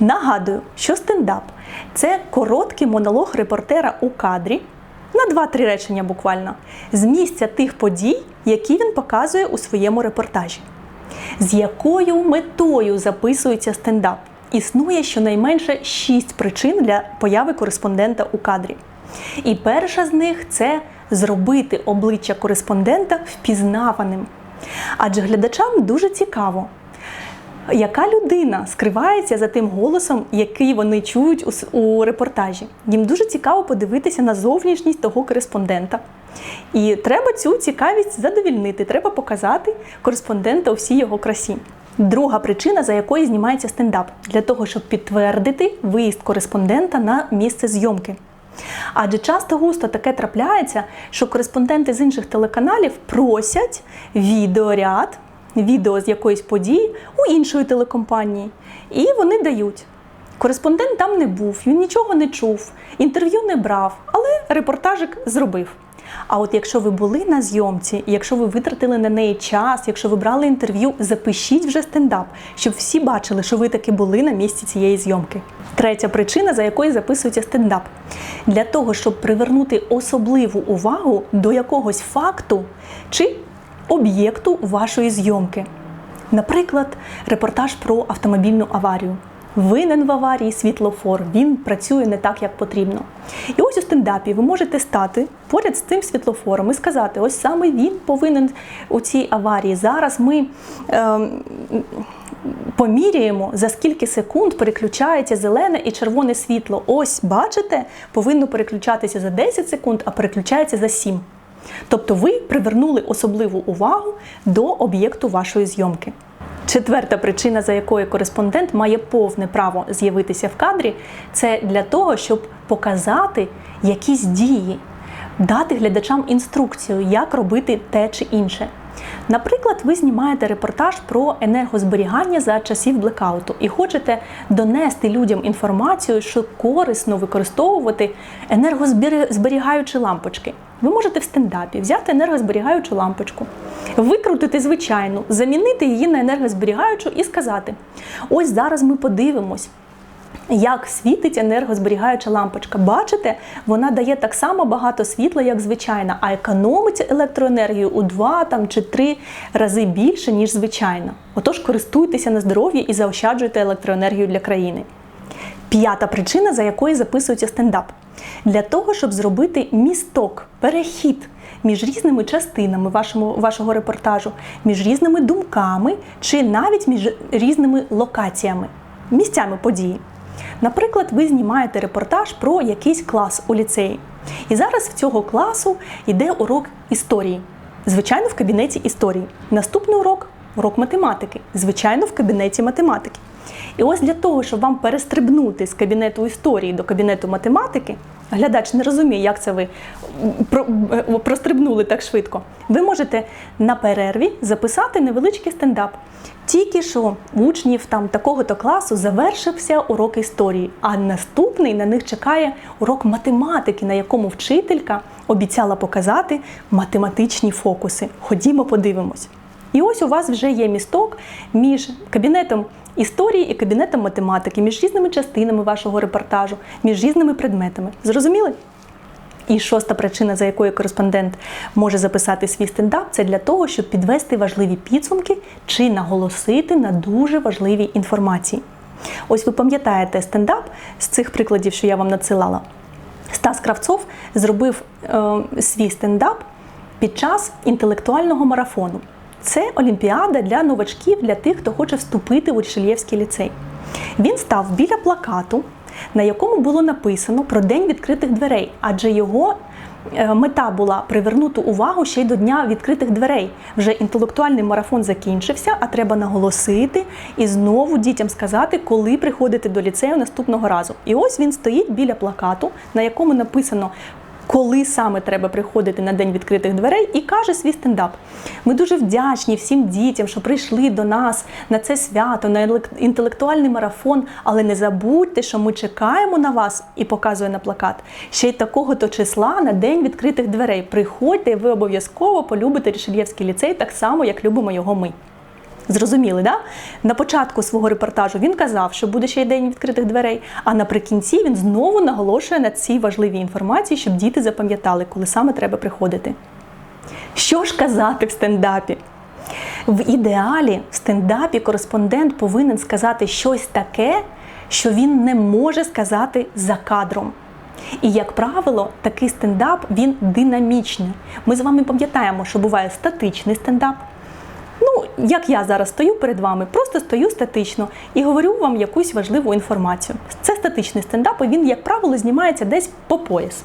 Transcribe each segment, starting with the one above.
Нагадую, що стендап це короткий монолог репортера у кадрі на 2-3 речення буквально з місця тих подій, які він показує у своєму репортажі. З якою метою записується стендап? Існує щонайменше 6 причин для появи кореспондента у кадрі. І перша з них це зробити обличчя кореспондента впізнаваним. Адже глядачам дуже цікаво, яка людина скривається за тим голосом, який вони чують у, репортажі. Їм дуже цікаво подивитися на зовнішність того кореспондента. І треба цю цікавість задовільнити, треба показати кореспондента у всій його красі. Друга причина, за якою знімається стендап, для того, щоб підтвердити виїзд кореспондента на місце зйомки. Адже часто густо таке трапляється, що кореспонденти з інших телеканалів просять відеоряд, відео з якоїсь події у іншої телекомпанії. І вони дають. Кореспондент там не був, він нічого не чув, інтерв'ю не брав, але репортажик зробив. А от якщо ви були на зйомці, якщо ви витратили на неї час, якщо ви брали інтерв'ю, запишіть вже стендап, щоб всі бачили, що ви таки були на місці цієї зйомки. Третя причина, за якою записується стендап, для того, щоб привернути особливу увагу до якогось факту чи об'єкту вашої зйомки. Наприклад, репортаж про автомобільну аварію. Винен в аварії світлофор, він працює не так, як потрібно. І ось у стендапі ви можете стати поряд з цим світлофором і сказати: ось саме він повинен у цій аварії. Зараз ми ем, поміряємо, за скільки секунд переключається зелене і червоне світло. Ось, бачите, повинно переключатися за 10 секунд, а переключається за 7. Тобто ви привернули особливу увагу до об'єкту вашої зйомки. Четверта причина, за якою кореспондент має повне право з'явитися в кадрі, це для того, щоб показати якісь дії, дати глядачам інструкцію, як робити те чи інше. Наприклад, ви знімаєте репортаж про енергозберігання за часів блекауту і хочете донести людям інформацію, що корисно використовувати енергозберігаючі лампочки. Ви можете в стендапі взяти енергозберігаючу лампочку, викрутити звичайну, замінити її на енергозберігаючу і сказати: ось зараз ми подивимось. Як світить енергозберігаюча лампочка. Бачите, вона дає так само багато світла, як звичайна, а економить електроенергію у два там, чи три рази більше, ніж звичайна. Отож, користуйтеся на здоров'я і заощаджуйте електроенергію для країни. П'ята причина, за якою записується стендап. Для того, щоб зробити місток, перехід між різними частинами вашому, вашого репортажу, між різними думками чи навіть між різними локаціями, місцями події. Наприклад, ви знімаєте репортаж про якийсь клас у ліцеї. І зараз в цього класу йде урок історії. Звичайно, в кабінеті історії. Наступний урок урок математики. Звичайно, в кабінеті математики. І ось для того, щоб вам перестрибнути з кабінету історії до кабінету математики, глядач не розуміє, як це ви прострибнули так швидко. Ви можете на перерві записати невеличкий стендап. Тільки що учнів там такого-то класу завершився урок історії, а наступний на них чекає урок математики, на якому вчителька обіцяла показати математичні фокуси. Ходімо, подивимось. І ось у вас вже є місток між кабінетом історії і кабінетом математики, між різними частинами вашого репортажу, між різними предметами. Зрозуміли? І шоста причина, за якою кореспондент може записати свій стендап, це для того, щоб підвести важливі підсумки чи наголосити на дуже важливій інформації. Ось ви пам'ятаєте стендап з цих прикладів, що я вам надсилала. Стас Кравцов зробив е, свій стендап під час інтелектуального марафону. Це олімпіада для новачків, для тих, хто хоче вступити у Рішельєвський ліцей. Він став біля плакату, на якому було написано про день відкритих дверей, адже його е, мета була привернути увагу ще й до дня відкритих дверей. Вже інтелектуальний марафон закінчився, а треба наголосити і знову дітям сказати, коли приходити до ліцею наступного разу. І ось він стоїть біля плакату, на якому написано. Коли саме треба приходити на день відкритих дверей, і каже свій стендап. Ми дуже вдячні всім дітям, що прийшли до нас на це свято, на елек- інтелектуальний марафон. Але не забудьте, що ми чекаємо на вас і показує на плакат. Ще й такого-то числа на день відкритих дверей. Приходьте, ви обов'язково полюбите Рішельєвський ліцей так само, як любимо його ми. Зрозуміли, да? На початку свого репортажу він казав, що буде ще й день відкритих дверей, а наприкінці він знову наголошує на цій важливій інформації, щоб діти запам'ятали, коли саме треба приходити. Що ж казати в стендапі? В ідеалі в стендапі кореспондент повинен сказати щось таке, що він не може сказати за кадром. І, як правило, такий стендап він динамічний. Ми з вами пам'ятаємо, що буває статичний стендап. Як я зараз стою перед вами, просто стою статично і говорю вам якусь важливу інформацію. Це статичний стендап, і він, як правило, знімається десь по пояс.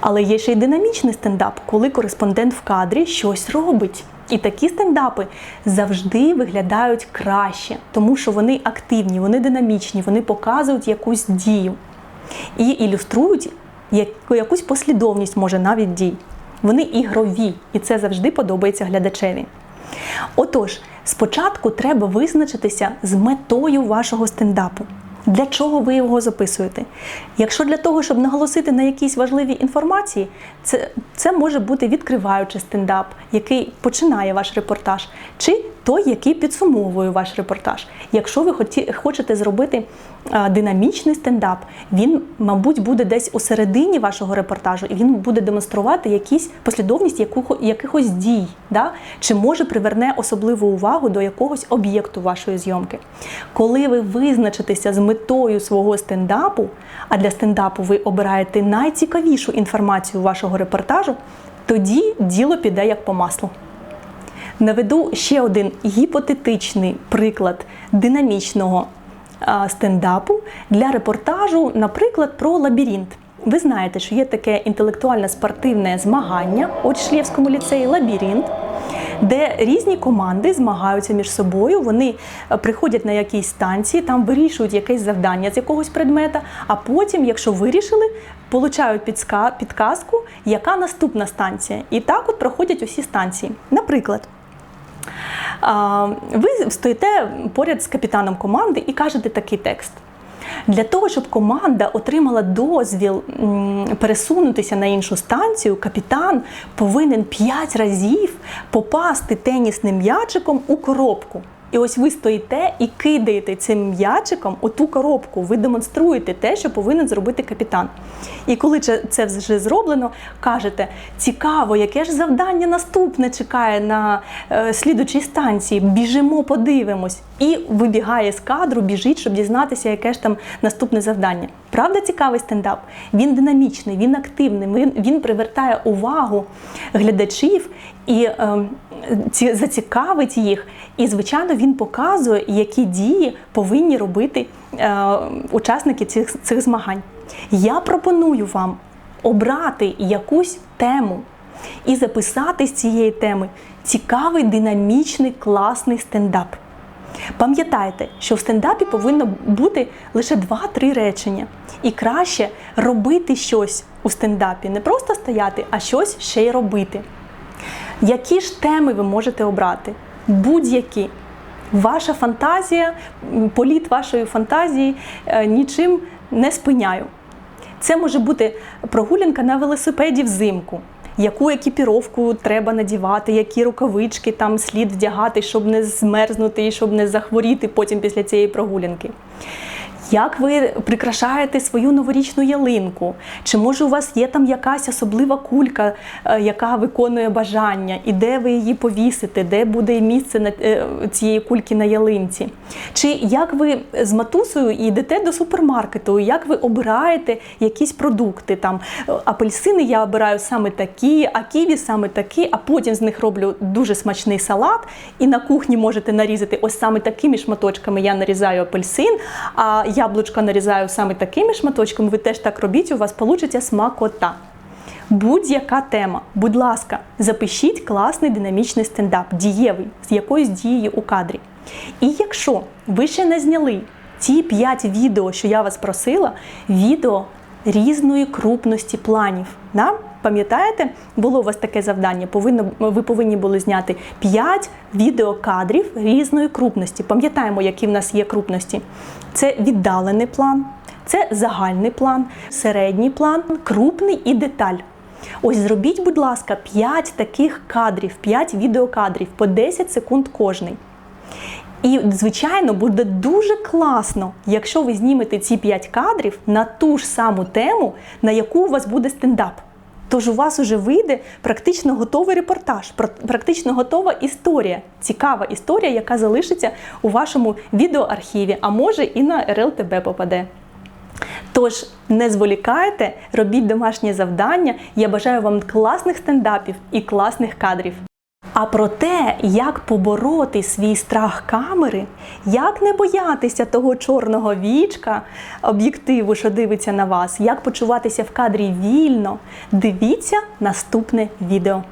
Але є ще й динамічний стендап, коли кореспондент в кадрі щось робить. І такі стендапи завжди виглядають краще, тому що вони активні, вони динамічні, вони показують якусь дію і ілюструють яку- якусь послідовність, може навіть дій. Вони ігрові, і це завжди подобається глядачеві. Отож, спочатку треба визначитися з метою вашого стендапу. Для чого ви його записуєте? Якщо для того, щоб наголосити на якійсь важливій інформації, це, це може бути відкриваючий стендап, який починає ваш репортаж, чи той, який підсумовує ваш репортаж. Якщо ви хочете зробити динамічний стендап, він, мабуть, буде десь у середині вашого репортажу, і він буде демонструвати якісь послідовність яку, якихось дій, да? чи може приверне особливу увагу до якогось об'єкту вашої зйомки. Коли ви визначитеся з метою свого стендапу, а для стендапу ви обираєте найцікавішу інформацію вашого репортажу, тоді діло піде як по маслу. Наведу ще один гіпотетичний приклад динамічного стендапу для репортажу, наприклад, про лабіринт. Ви знаєте, що є таке інтелектуальне спортивне змагання у Члєвському ліцеї лабіринт, де різні команди змагаються між собою. Вони е, приходять на якісь станції, там вирішують якесь завдання з якогось предмета, а потім, якщо вирішили, получають підказку, яка наступна станція. І так от проходять усі станції. Наприклад. Ви стоїте поряд з капітаном команди і кажете такий текст. Для того, щоб команда отримала дозвіл пересунутися на іншу станцію, капітан повинен 5 разів попасти тенісним м'ячиком у коробку. І ось ви стоїте і кидаєте цим м'ячиком у ту коробку. Ви демонструєте те, що повинен зробити капітан. І коли це вже зроблено, кажете: цікаво, яке ж завдання наступне чекає на е, слідучій станції. Біжимо, подивимось. І вибігає з кадру, біжить, щоб дізнатися, яке ж там наступне завдання. Правда, цікавий стендап? Він динамічний, він активний, він, він привертає увагу глядачів і е, ці, зацікавить їх. І, звичайно, він показує, які дії повинні робити е, учасники цих, цих змагань. Я пропоную вам обрати якусь тему і записати з цієї теми цікавий, динамічний, класний стендап. Пам'ятайте, що в стендапі повинно бути лише 2-3 речення. І краще робити щось у стендапі, не просто стояти, а щось ще й робити. Які ж теми ви можете обрати? Будь-які. Ваша фантазія, політ вашої фантазії е, нічим не спиняю. Це може бути прогулянка на велосипеді взимку. Яку екіпіровку треба надівати, які рукавички там слід вдягати, щоб не змерзнути і щоб не захворіти потім після цієї прогулянки. Як ви прикрашаєте свою новорічну ялинку? Чи може у вас є там якась особлива кулька, е, яка виконує бажання, і де ви її повісите, де буде місце е, цієї кульки на ялинці? Чи як ви з матусою йдете до супермаркету? Як ви обираєте якісь продукти? Там е, апельсини я обираю саме такі, а ківі саме такі, а потім з них роблю дуже смачний салат. І на кухні можете нарізати ось саме такими шматочками. Я нарізаю апельсин. а яблучка нарізаю саме такими шматочками, ви теж так робіть, у вас вийде смакота. Будь-яка тема, будь ласка, запишіть класний динамічний стендап, дієвий, з якоюсь дією у кадрі. І якщо ви ще не зняли ті 5 відео, що я вас просила, відео різної крупності планів. Да? Пам'ятаєте, було у вас таке завдання? Повинно, ви повинні були зняти 5 відеокадрів різної крупності. Пам'ятаємо, які в нас є крупності. Це віддалений план, це загальний план, середній план, крупний і деталь. Ось зробіть, будь ласка, 5 таких кадрів, 5 відеокадрів по 10 секунд кожний. І, звичайно, буде дуже класно, якщо ви знімете ці 5 кадрів на ту ж саму тему, на яку у вас буде стендап. Тож у вас уже вийде практично готовий репортаж, практично готова історія, цікава історія, яка залишиться у вашому відеоархіві, а може і на РЛТБ попаде. Тож не зволікайте, робіть домашнє завдання. Я бажаю вам класних стендапів і класних кадрів. А про те, як побороти свій страх камери, як не боятися того чорного вічка, об'єктиву, що дивиться на вас, як почуватися в кадрі вільно, дивіться наступне відео.